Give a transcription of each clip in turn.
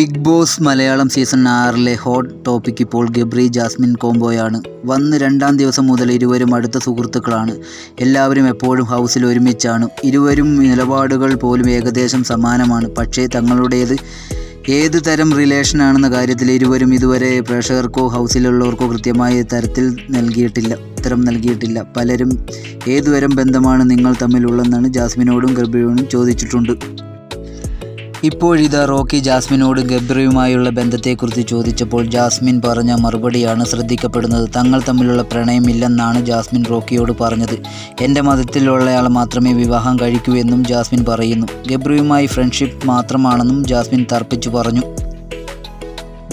Big Boss Malayalam season ആറിലെ hot topic ഇപ്പോൾ Gabri Jasmine കോംബോയാണ്. വന്ന് രണ്ടാം ദിവസം മുതൽ ഇരുവരും അടുത്ത സുഹൃത്തുക്കളാണ്. എല്ലാവരും എപ്പോഴും ഹൗസിൽ ഒരുമിച്ചാണ്. ഇരുവരും നിലപാടുകൾ പോലും ഏകദേശം സമാനമാണ്. പക്ഷേ തങ്ങളുടേത് ഏത് തരം റിലേഷനാണെന്ന കാര്യത്തിൽ ഇരുവരും ഇതുവരെ പ്രേക്ഷകർക്കോ ഹൗസിലുള്ളവർക്കോ കൃത്യമായ തരത്തിൽ നൽകിയിട്ടില്ല ഉത്തരം നൽകിയിട്ടില്ല. പലരും ഏതുതരം ബന്ധമാണ് നിങ്ങൾ തമ്മിലുള്ളതെന്നാണ് ജാസ്മിനോടും ഗബ്രിയോടും ചോദിച്ചിട്ടുണ്ട്. ഇപ്പോഴിതാ റോക്കി ജാസ്മിനോട് ഗബ്രിയുമായുള്ള ബന്ധത്തെക്കുറിച്ച് ചോദിച്ചപ്പോൾ ജാസ്മിൻ പറഞ്ഞ മറുപടിയാണ് ശ്രദ്ധിക്കപ്പെടുന്നത്. തങ്ങൾ തമ്മിലുള്ള പ്രണയമില്ലെന്നാണ് ജാസ്മിൻ റോക്കിയോട് പറഞ്ഞത്. എന്റെ മതത്തിലുള്ളയാൾ മാത്രമേ വിവാഹം കഴിക്കൂ എന്നും ജാസ്മിൻ പറയുന്നു. ഗബ്രിയുമായി ഫ്രണ്ട്ഷിപ്പ് മാത്രമാണെന്നും ജാസ്മിൻ തർപ്പിച്ചു പറഞ്ഞു.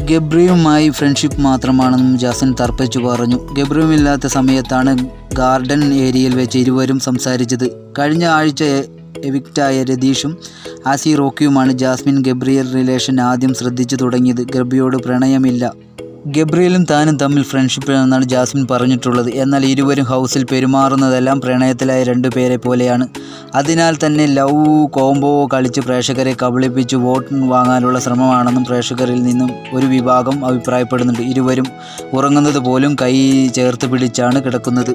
ഗബ്രിയുമായി ഫ്രണ്ട്ഷിപ്പ് മാത്രമാണെന്നും ജാസ്മിൻ തർപ്പിച്ചു പറഞ്ഞു. ഗബ്രിയുമില്ലാത്ത സമയത്താണ് ഗാർഡൻ ഏരിയയിൽ വെച്ച് ഇരുവരും സംസാരിച്ചത്. കഴിഞ്ഞ ആഴ്ച എവിക്റ്റായ രതീഷും ആസി റോക്കിയുമാണ് ജാസ്മിൻ ഗബ്രിയൽ റിലേഷൻ ആദ്യം ശ്രദ്ധിച്ചു തുടങ്ങിയത്. ഗബ്രിയോട് പ്രണയമില്ല. ഗബ്രിയലും താനും തമ്മിൽ ഫ്രണ്ട്ഷിപ്പ് എന്നാണ് ജാസ്മിൻ പറഞ്ഞിട്ടുള്ളത്. എന്നാൽ ഇരുവരും ഹൗസിൽ പെരുമാറുന്നതെല്ലാം പ്രണയത്തിലായ രണ്ടു പേരെ പോലെയാണ്. അതിനാൽ തന്നെ ലവ് കോംബോ കളിച്ച് പ്രേക്ഷകരെ കബളിപ്പിച്ച് വോട്ട് വാങ്ങാനുള്ള ശ്രമമാണെന്നും പ്രേക്ഷകരിൽ നിന്നും ഒരു വിഭാഗം അഭിപ്രായപ്പെടുന്നുണ്ട്. ഇരുവരും ഉറങ്ങുന്നത് പോലും കൈ ചേർത്ത് പിടിച്ചാണ് കിടക്കുന്നത്.